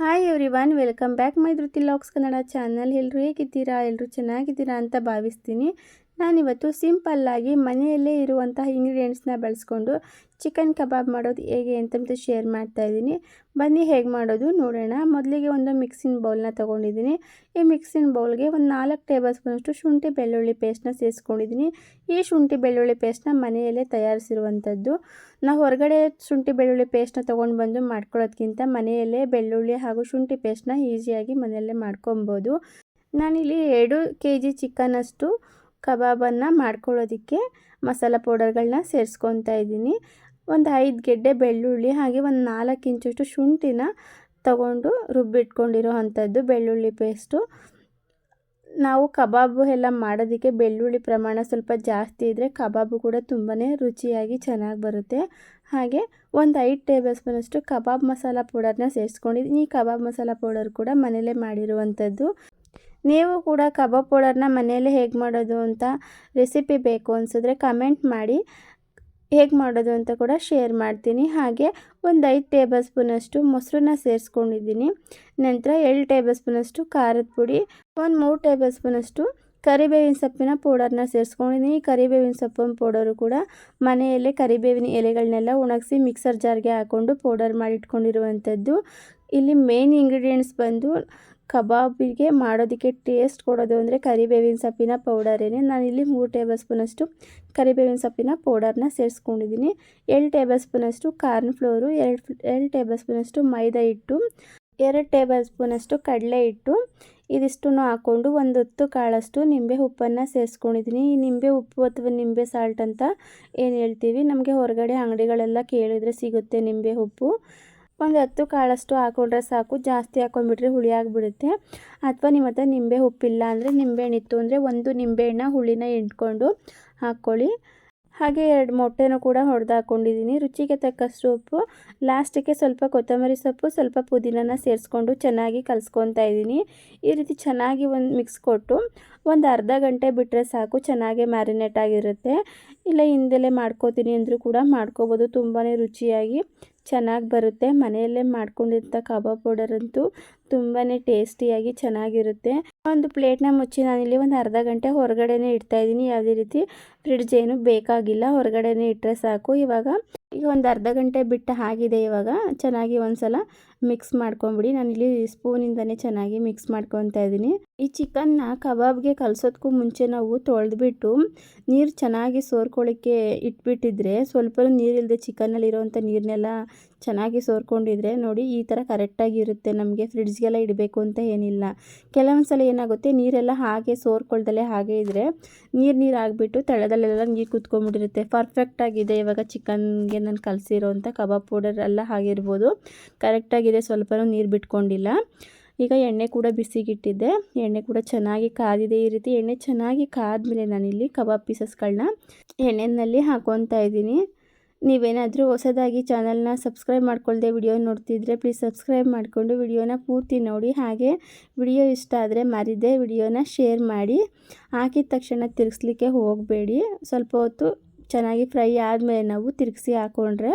Hi everyone welcome back my Dhriti looks Kannada channel ಎಲ್ಲರೂ ಹೇಗಿದ್ದೀರಾ? ಎಲ್ಲರೂ ಚೆನ್ನಾಗಿದ್ದೀರಾ ಅಂತ ಭಾವಿಸ್ತೀನಿ. ನಾನಿವತ್ತು ಸಿಂಪಲ್ಲಾಗಿ ಮನೆಯಲ್ಲೇ ಇರುವಂತಹ ಇಂಗ್ರೀಡಿಯೆಂಟ್ಸ್ನ ಬಳಸ್ಕೊಂಡು ಚಿಕನ್ ಕಬಾಬ್ ಮಾಡೋದು ಹೇಗೆ ಅಂತಂತ ಶೇರ್ ಮಾಡ್ತಾ ಇದ್ದೀನಿ. ಬನ್ನಿ ಹೇಗೆ ಮಾಡೋದು ನೋಡೋಣ. ಮೊದಲಿಗೆ ಒಂದು ಮಿಕ್ಸಿನ ಬೌಲ್ನ ತೊಗೊಂಡಿದ್ದೀನಿ. ಈ ಮಿಕ್ಸಿನ ಬೌಲ್ಗೆ ಒಂದು ನಾಲ್ಕು ಟೇಬಲ್ ಸ್ಪೂನಷ್ಟು ಶುಂಠಿ ಬೆಳ್ಳುಳ್ಳಿ ಪೇಸ್ಟ್ನ ಸೇರಿಸ್ಕೊಂಡಿದ್ದೀನಿ. ಈ ಶುಂಠಿ ಬೆಳ್ಳುಳ್ಳಿ ಪೇಸ್ಟ್ನ ಮನೆಯಲ್ಲೇ ತಯಾರಿಸಿರುವಂಥದ್ದು. ನಾವು ಹೊರಗಡೆ ಶುಂಠಿ ಬೆಳ್ಳುಳ್ಳಿ ಪೇಸ್ಟ್ನ ತೊಗೊಂಡು ಬಂದು ಮಾಡ್ಕೊಳ್ಳೋದ್ಕಿಂತ ಮನೆಯಲ್ಲೇ ಬೆಳ್ಳುಳ್ಳಿ ಹಾಗೂ ಶುಂಠಿ ಪೇಸ್ಟ್ನ ಈಸಿಯಾಗಿ ಮನೆಯಲ್ಲೇ ಮಾಡ್ಕೊಬೋದು. ನಾನಿಲ್ಲಿ ಎರಡು ಕೆ ಜಿ ಚಿಕನಷ್ಟು ಕಬಾಬನ್ನು ಮಾಡ್ಕೊಳ್ಳೋದಕ್ಕೆ ಮಸಾಲ ಪೌಡರ್ಗಳನ್ನ ಸೇರಿಸ್ಕೊತಾ ಇದ್ದೀನಿ. ಒಂದು ಐದು ಗೆಡ್ಡೆ ಬೆಳ್ಳುಳ್ಳಿ ಹಾಗೆ ಒಂದು ನಾಲ್ಕು ಇಂಚಷ್ಟು ಶುಂಠಿನ ತಗೊಂಡು ರುಬ್ಬಿಟ್ಕೊಂಡಿರೋ ಅಂಥದ್ದು ಬೆಳ್ಳುಳ್ಳಿ ಪೇಸ್ಟು. ನಾವು ಕಬಾಬು ಎಲ್ಲ ಮಾಡೋದಕ್ಕೆ ಬೆಳ್ಳುಳ್ಳಿ ಪ್ರಮಾಣ ಸ್ವಲ್ಪ ಜಾಸ್ತಿ ಇದ್ದರೆ ಕಬಾಬು ಕೂಡ ತುಂಬಾ ರುಚಿಯಾಗಿ ಚೆನ್ನಾಗಿ ಬರುತ್ತೆ. ಹಾಗೆ ಒಂದು ಐದು ಟೇಬಲ್ ಸ್ಪೂನಷ್ಟು ಕಬಾಬ್ ಮಸಾಲ ಪೌಡರ್ನ ಸೇರಿಸ್ಕೊಂಡಿದ್ದೀನಿ ಈ ಕಬಾಬ್ ಮಸಾಲ ಪೌಡರ್ ಕೂಡ ಮನೇಲೇ ಮಾಡಿರುವಂಥದ್ದು. ನೀವು ಕೂಡ ಕಬಾಬ್ ಪೌಡರ್ನ ಮನೆಯಲ್ಲೇ ಹೇಗೆ ಮಾಡೋದು ಅಂತ ರೆಸಿಪಿ ಬೇಕು ಅನಿಸಿದ್ರೆ ಕಮೆಂಟ್ ಮಾಡಿ. ಹೇಗೆ ಮಾಡೋದು ಅಂತ ಕೂಡ ಶೇರ್ ಮಾಡ್ತೀನಿ. ಹಾಗೆ ಒಂದು ಐದು ಟೇಬಲ್ ಸ್ಪೂನಷ್ಟು ಮೊಸರನ್ನ ಸೇರಿಸ್ಕೊಂಡಿದ್ದೀನಿ. ನಂತರ ಏಳು ಟೇಬಲ್ ಸ್ಪೂನಷ್ಟು ಖಾರದ ಪುಡಿ, ಒಂದು ಮೂರು ಟೇಬಲ್ ಸ್ಪೂನಷ್ಟು ಕರಿಬೇವಿನ ಸೊಪ್ಪಿನ ಪೌಡರ್ನ ಸೇರಿಸ್ಕೊಂಡಿದ್ದೀನಿ. ಕರಿಬೇವಿನ ಸೊಪ್ಪಿನ ಪೌಡರು ಕೂಡ ಮನೆಯಲ್ಲೇ ಕರಿಬೇವಿನ ಎಲೆಗಳನ್ನೆಲ್ಲ ಒಣಗಿಸಿ ಮಿಕ್ಸರ್ ಜಾರ್ಗೆ ಹಾಕ್ಕೊಂಡು ಪೌಡರ್ ಮಾಡಿಟ್ಕೊಂಡಿರುವಂಥದ್ದು. ಇಲ್ಲಿ ಮೇನ್ ಇಂಗ್ರೀಡಿಯೆಂಟ್ಸ್ ಬಂದು ಕಬಾಬಿಗೆ ಮಾಡೋದಕ್ಕೆ ಟೇಸ್ಟ್ ಕೊಡೋದು ಅಂದರೆ ಕರಿಬೇವಿನ ಸೊಪ್ಪಿನ ಪೌಡರೇನೆ ನಾನಿಲ್ಲಿ ಮೂರು ಟೇಬಲ್ ಸ್ಪೂನಷ್ಟು ಕರಿಬೇವಿನ ಸೊಪ್ಪಿನ ಪೌಡರ್ನ ಸೇರಿಸ್ಕೊಂಡಿದ್ದೀನಿ. ಎರಡು ಟೇಬಲ್ ಸ್ಪೂನಷ್ಟು ಕಾರ್ನ್ ಫ್ಲೋರು ಎರಡು ಎರಡು ಟೇಬಲ್ ಸ್ಪೂನಷ್ಟು ಮೈದಾ ಹಿಟ್ಟು, ಎರಡು ಟೇಬಲ್ ಸ್ಪೂನಷ್ಟು ಕಡಲೆ ಹಿಟ್ಟು. ಇದಿಷ್ಟನ್ನು ಹಾಕ್ಕೊಂಡು ಒಂದು ಹೊತ್ತು ಕಾಳಷ್ಟು ನಿಂಬೆ ಉಪ್ಪನ್ನು ಸೇರಿಸ್ಕೊಂಡಿದ್ದೀನಿ. ಈ ನಿಂಬೆ ಉಪ್ಪು ಅಥವಾ ನಿಂಬೆ ಸಾಲ್ಟ್ ಅಂತ ಏನು ಹೇಳ್ತೀವಿ? ನಮಗೆ ಹೊರಗಡೆ ಅಂಗಡಿಗಳೆಲ್ಲ ಕೇಳಿದರೆ ಸಿಗುತ್ತೆ ನಿಂಬೆ ಉಪ್ಪು. ಒಂದು ಹತ್ತು ಕಾಳಷ್ಟು ಹಾಕೊಂಡ್ರೆ ಸಾಕು. ಜಾಸ್ತಿ ಹಾಕೊಂಡ್ಬಿಟ್ರೆ ಹುಳಿ ಆಗಿಬಿಡುತ್ತೆ. ಅಥವಾ ನಿಮ್ಮ ಹತ್ರ ನಿಂಬೆ ಉಪ್ಪಿಲ್ಲ ಅಂದರೆ ನಿಂಬೆಹಣ್ಣಿತ್ತು ಅಂದರೆ ಒಂದು ನಿಂಬೆಹಣ್ಣ ಹುಳಿನ ಹಿಂಡ್ಕೊಂಡು ಹಾಕ್ಕೊಳ್ಳಿ ಹಾಗೆ ಎರಡು ಮೊಟ್ಟೆನೂ ಕೂಡ ಹೊಡೆದು ಹಾಕ್ಕೊಂಡಿದ್ದೀನಿ ರುಚಿಗೆ ತಕ್ಕಷ್ಟು ಉಪ್ಪು. ಲಾಸ್ಟಿಗೆ ಸ್ವಲ್ಪ ಕೊತ್ತಂಬರಿ ಸೊಪ್ಪು, ಸ್ವಲ್ಪ ಪುದೀನನ ಸೇರಿಸ್ಕೊಂಡು ಚೆನ್ನಾಗಿ ಕಲಿಸ್ಕೊತಾ ಇದ್ದೀನಿ. ಈ ರೀತಿ ಚೆನ್ನಾಗಿ ಒಂದು ಮಿಕ್ಸ್ ಕೊಟ್ಟು ಒಂದು ಅರ್ಧ ಗಂಟೆ ಬಿಟ್ಟರೆ ಸಾಕು, ಚೆನ್ನಾಗೆ ಮ್ಯಾರಿನೇಟ್ ಆಗಿರುತ್ತೆ. ಇಲ್ಲ ಹಿಂದೆಲೇ ಮಾಡ್ಕೋತೀನಿ ಅಂದರೂ ಕೂಡ ಮಾಡ್ಕೋಬೋದು ತುಂಬಾ ರುಚಿಯಾಗಿ ಚೆನ್ನಾಗಿ ಬರುತ್ತೆ. ಮನೆಯಲ್ಲೇ ಮಾಡ್ಕೊಂಡಿರ್ತ ಕಬಾಬ್ ಪೌಡರ್ ಅಂತೂ ತುಂಬಾ ಟೇಸ್ಟಿಯಾಗಿ ಚೆನ್ನಾಗಿರುತ್ತೆ. ಒಂದು ಪ್ಲೇಟ್ನ ಮುಚ್ಚಿ ನಾನಿಲ್ಲಿ ಒಂದು ಅರ್ಧ ಗಂಟೆ ಹೊರಗಡೆನೇ ಇಡ್ತಾಯಿದ್ದೀನಿ ಯಾವುದೇ ರೀತಿ ಫ್ರಿಡ್ಜ್ ಏನು ಬೇಕಾಗಿಲ್ಲ, ಹೊರಗಡೆನೇ ಇಟ್ಟರೆ ಸಾಕು. ಇವಾಗ ಈಗ ಒಂದು ಅರ್ಧ ಗಂಟೆ ಬಿಟ್ಟು ಆಗಿದೆ ಇವಾಗ. ಚೆನ್ನಾಗಿ ಒಂದ್ಸಲ ಮಿಕ್ಸ್ ಮಾಡ್ಕೊಂಬಿಡಿ. ನಾನಿಲ್ಲಿ ಸ್ಪೂನಿಂದನೇ ಚೆನ್ನಾಗಿ ಮಿಕ್ಸ್ ಮಾಡ್ಕೊತಾ ಇದ್ದೀನಿ. ಈ ಚಿಕನ್ನ ಕಬಾಬ್ಗೆ ಕಲಸೋದಕ್ಕೂ ಮುಂಚೆ ನಾವು ತೊಳೆದ್ಬಿಟ್ಟು ನೀರು ಚೆನ್ನಾಗಿ ಸೋರ್ಕೊಳ್ಳಿಕ್ಕೆ ಇಟ್ಬಿಟ್ಟಿದ್ರೆ ಸ್ವಲ್ಪ ನೀರಿಲ್ಲದೆ ಚಿಕನ್ನಲ್ಲಿರೋವಂಥ ನೀರನ್ನೆಲ್ಲ ಚೆನ್ನಾಗಿ ಸೋರ್ಕೊಂಡಿದ್ರೆ ನೋಡಿ ಈ ಥರ ಕರೆಕ್ಟಾಗಿರುತ್ತೆ ನಮಗೆ ಫ್ರಿಡ್ಜ್ಗೆಲ್ಲ ಇಡಬೇಕು ಅಂತ ಏನಿಲ್ಲ. ಕೆಲವೊಂದು ಸಲ ಏನಾಗುತ್ತೆ, ನೀರೆಲ್ಲ ಹಾಗೆ ಸೋರ್ಕೊಳ್ದಲ್ಲೇ ಹಾಗೆ ಇದ್ದರೆ ನೀರು ನೀರು ಆಗಿಬಿಟ್ಟು ತಳದಲ್ಲೆಲ್ಲ ನೀರು ಕುತ್ಕೊಂಡ್ಬಿಟ್ಟಿರುತ್ತೆ ಪರ್ಫೆಕ್ಟಾಗಿದೆ ಇವಾಗ ಚಿಕನ್ಗೆ ನಾನು ಕಲಸಿರೋಂಥ ಕಬಾಬ್ ಪೌಡರ್ ಎಲ್ಲ ಆಗಿರ್ಬೋದು. ಕರೆಕ್ಟಾಗಿದೆ ಸ್ವಲ್ಪನೂ ನೀರು ಬಿಟ್ಕೊಂಡಿಲ್ಲ. ಈಗ ಎಣ್ಣೆ ಕೂಡ ಬಿಸಿಗಿಟ್ಟಿದ್ದೆ. ಎಣ್ಣೆ ಕೂಡ ಚೆನ್ನಾಗಿ ಕಾದಿದೆ ಈ ರೀತಿ. ಎಣ್ಣೆ ಚೆನ್ನಾಗಿ ಕಾದ್ಮೇಲೆ ನಾನಿಲ್ಲಿ ಕಬಾಬ್ ಪೀಸಸ್ಗಳನ್ನ ಎಣ್ಣೆಯಲ್ಲಿ ಹಾಕೊತಾ ಇದ್ದೀನಿ. ನೀವೇನಾದರೂ ಹೊಸದಾಗಿ ಚಾನಲ್ನ ಸಬ್ಸ್ಕ್ರೈಬ್ ಮಾಡ್ಕೊಳ್ಳದೆ ವಿಡಿಯೋ ನೋಡ್ತಿದ್ರೆ ಪ್ಲೀಸ್ ಸಬ್ಸ್ಕ್ರೈಬ್ ಮಾಡಿಕೊಂಡು ವಿಡಿಯೋನ ಪೂರ್ತಿ ನೋಡಿ. ಹಾಗೆ ವಿಡಿಯೋ ಇಷ್ಟ ಆದರೆ ಮರಿದೆ ವಿಡಿಯೋನ ಶೇರ್ ಮಾಡಿ. ಹಾಕಿದ ತಕ್ಷಣ ತಿರುಗಿಸ್ಲಿಕ್ಕೆ ಹೋಗಬೇಡಿ. ಸ್ವಲ್ಪ ಹೊತ್ತು ಚೆನ್ನಾಗಿ ಫ್ರೈ ಆದಮೇಲೆ ನಾವು ತಿರುಗಿಸಿ ಹಾಕ್ಕೊಂಡ್ರೆ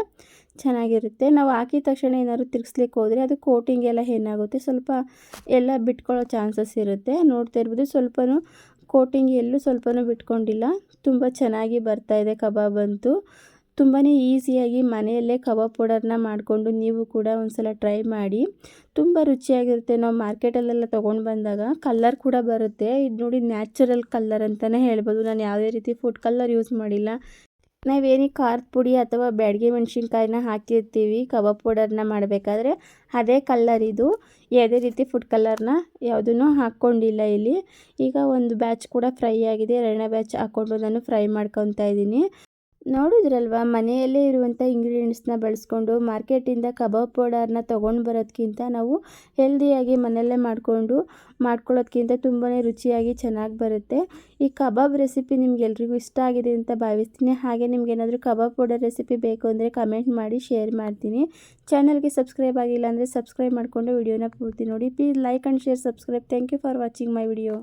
ಚೆನ್ನಾಗಿರುತ್ತೆ. ನಾವು ಹಾಕಿದ ತಕ್ಷಣ ಏನಾದ್ರು ತಿರ್ಗಿಸ್ಲಿಕ್ಕೆ ಹೋದರೆ ಅದು ಕೋಟಿಂಗ್ ಎಲ್ಲ ಏನಾಗುತ್ತೆ? ಸ್ವಲ್ಪ ಎಲ್ಲ ಬಿಟ್ಕೊಳ್ಳೋ ಚಾನ್ಸಸ್ ಇರುತ್ತೆ. ನೋಡ್ತಾ ಇರ್ಬೋದು ಸ್ವಲ್ಪನೂ ಕೋಟಿಂಗ್ ಎಲ್ಲೂ ಸ್ವಲ್ಪನೂ ಬಿಟ್ಕೊಂಡಿಲ್ಲ. ತುಂಬ ಚೆನ್ನಾಗಿ ಬರ್ತಾಯಿದೆ ಕಬಾಬ್ ಅಂತೂ. ತುಂಬಾ ಈಸಿಯಾಗಿ ಮನೆಯಲ್ಲೇ ಕಬಾಬ್ ಪೌಡರ್ನ ಮಾಡಿಕೊಂಡು ನೀವು ಕೂಡ ಒಂದ್ಸಲ ಟ್ರೈ ಮಾಡಿ. ತುಂಬ ರುಚಿಯಾಗಿರುತ್ತೆ. ನಾವು ಮಾರ್ಕೆಟಲ್ಲೆಲ್ಲ ತೊಗೊಂಡು ಬಂದಾಗ ಕಲ್ಲರ್ ಕೂಡ ಬರುತ್ತೆ. ಇದು ನೋಡಿ ನ್ಯಾಚುರಲ್ ಕಲ್ಲರ್ ಅಂತಲೇ ಹೇಳ್ಬೋದು. ನಾನು ಯಾವುದೇ ರೀತಿ ಫುಡ್ ಕಲ್ಲರ್ ಯೂಸ್ ಮಾಡಿಲ್ಲ. ನಾವೇನೇ ಖಾರದ ಪುಡಿ ಅಥವಾ ಬ್ಯಾಡಗೆ ಮೆಣಸಿನ್ಕಾಯಿನ ಹಾಕಿರ್ತೀವಿ, ಕಬಾಬ್ ಪೌಡರ್ನ ಮಾಡಬೇಕಾದ್ರೆ ಅದೇ ಕಲ್ಲರ್ ಇದು. ಯಾವುದೇ ರೀತಿ ಫುಡ್ ಕಲರ್ನ ಯಾವುದೂ ಹಾಕ್ಕೊಂಡಿಲ್ಲ ಇಲ್ಲಿ. ಈಗ ಒಂದು ಬ್ಯಾಚ್ ಕೂಡ ಫ್ರೈ ಆಗಿದೆ. ಎರಡನೇ ಬ್ಯಾಚ್ ಹಾಕ್ಕೊಂಡು ನಾನು ಫ್ರೈ ಮಾಡ್ಕೊತಾ ಇದ್ದೀನಿ. ನೋಡಿದ್ರಲ್ವ, ಮನೆಯಲ್ಲೇ ಇರುವಂಥ ಇಂಗ್ರೀಡಿಯೆಂಟ್ಸ್ನ ಬಳಸ್ಕೊಂಡು ಮಾರ್ಕೆಟಿಂದ ಕಬಾಬ್ ಪೌಡರ್ನ ತೊಗೊಂಡು ಬರೋದಕ್ಕಿಂತ ನಾವು ಹೆಲ್ದಿಯಾಗಿ ಮನೆಯಲ್ಲೇ ಮಾಡಿಕೊಂಡು, ಮಾಡ್ಕೊಳ್ಳೋದ್ಕಿಂತ ತುಂಬಾ ರುಚಿಯಾಗಿ ಚೆನ್ನಾಗಿ ಬರುತ್ತೆ. ಈ ಕಬಾಬ್ ರೆಸಿಪಿ ನಿಮ್ಗೆಲ್ರಿಗೂ ಇಷ್ಟ ಆಗಿದೆ ಅಂತ ಭಾವಿಸ್ತೀನಿ. ಹಾಗೆ ನಿಮ್ಗೆ ಏನಾದರೂ ಕಬಾಬ್ ಪೌಡರ್ ರೆಸಿಪಿ ಬೇಕು ಅಂದರೆ ಕಮೆಂಟ್ ಮಾಡಿ ಶೇರ್ ಮಾಡ್ತೀನಿ. ಚಾನಲ್ಗೆ ಸಬ್ಸ್ಕ್ರೈಬ್ ಆಗಿಲ್ಲ ಅಂದರೆ ಸಬ್ಸ್ಕ್ರೈಬ್ ಮಾಡಿಕೊಂಡು ವಿಡಿಯೋನ ಪೂರ್ತಿ ನೋಡಿ. Please like and share subscribe thank you for watching my video